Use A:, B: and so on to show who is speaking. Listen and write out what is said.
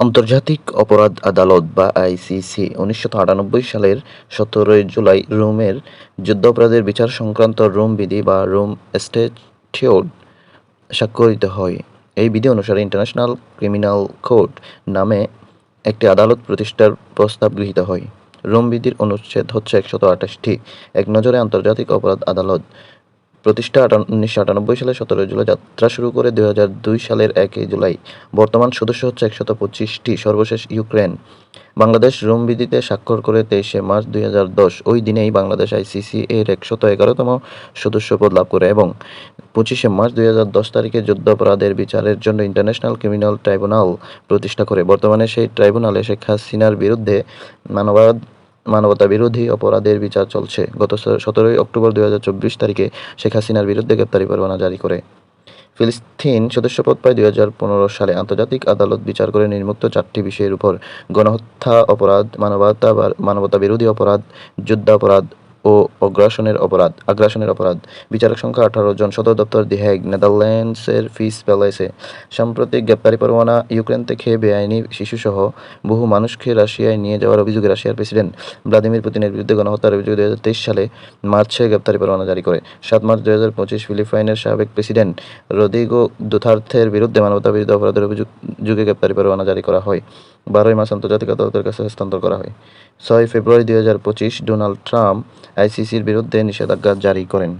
A: আন্তর্জাতিক অপরাধ আদালত বা আইসিসি উনিশশো আটানব্বই সালের সতেরোই জুলাই রোমের যুদ্ধাপরাধের বিচার সংক্রান্ত রোম বিধি বা রোম স্ট্যাটিউট স্বাক্ষরিত হয়। এই বিধি অনুসারে ইন্টারন্যাশনাল ক্রিমিনাল কোর্ট নামে একটি আদালত প্রতিষ্ঠার প্রস্তাব গৃহীত হয়। রোম বিধির অনুচ্ছেদ হচ্ছে একশত আঠাশটি। এক নজরে আন্তর্জাতিক অপরাধ আদালত প্রতিষ্ঠা উনিশশো আটানব্বই সালের সতেরোই জুলাই যাত্রা শুরু করে দুই সালের একই জুলাই। বর্তমান সদস্য হচ্ছে একশত পঁচিশটি সর্বশেষ ইউক্রেন। বাংলাদেশ রোম বিধিতে স্বাক্ষর করে তেইশে মার্চ দুই ওই দিনেই বাংলাদেশ আইসিসি এর একশত এগারোতম সদস্যপদ লাভ করে এবং পঁচিশে মার্চ দুই হাজার দশ তারিখে যুদ্ধাপরাধের বিচারের জন্য ইন্টারন্যাশনাল ক্রিমিনাল ট্রাইব্যুনাল প্রতিষ্ঠা করে। বর্তমানে সেই ট্রাইব্যুনালে শেখ হাসিনার বিরুদ্ধে মানবাধ মানবতা বিরোধী অপরাধের বিচার চলছে। গত সতেরোই অক্টোবর দুই হাজার চব্বিশ তারিখে শেখ হাসিনার বিরুদ্ধে গ্রেপ্তারি পরোয়ানা জারি করে। ফিলিস্তিন সদস্যপদ পায় দুই সালে। আন্তর্জাতিক আদালত বিচার করে নির্মুক্ত চারটি বিষয়ের উপর গণহত্যা অপরাধ, মানবতা মানবতা বিরোধী অপরাধ, যুদ্ধাপরাধ ও অগ্রাসনের অপরাধ, আগ্রাসনের অপরাধ। বিচারক সংখ্যা আঠারো জন। সদর দপ্তর দি হেগ, নেদারল্যান্ডসের ফিস প্যালেসে। সাম্প্রতিক গ্রেপ্তারি পরোয়ানা, ইউক্রেন থেকে বেআইনি শিশুসহ বহু মানুষকে রাশিয়ায় নিয়ে যাওয়ার অভিযোগে রাশিয়ার প্রেসিডেন্ট ভ্লাদিমির পুতিনের বিরুদ্ধে গণহত্যার অভিযোগে দুই হাজার তেইশ সালে মার্চে গ্রেপ্তারি পরোয়ানা জারি করে। সাত মার্চ দুই হাজার পঁচিশ ফিলিপাইনের সাবেক প্রেসিডেন্ট রদিগো দুথার্থের বিরুদ্ধে মানবতা বিরোধী অপরাধের অভিযোগ যুগে গ্রেপ্তারি পরোয়ানা জারি করা হয়। বারোই মাস আন্তর্জাতিক আদালতের কাছে হস্তান্তর করা হয়। ছয় ফেব্রুয়ারি দুই ডোনাল্ড ট্রাম্প আইসিসির বিরুদ্ধে নিষেধাজ্ঞা জারি করেন।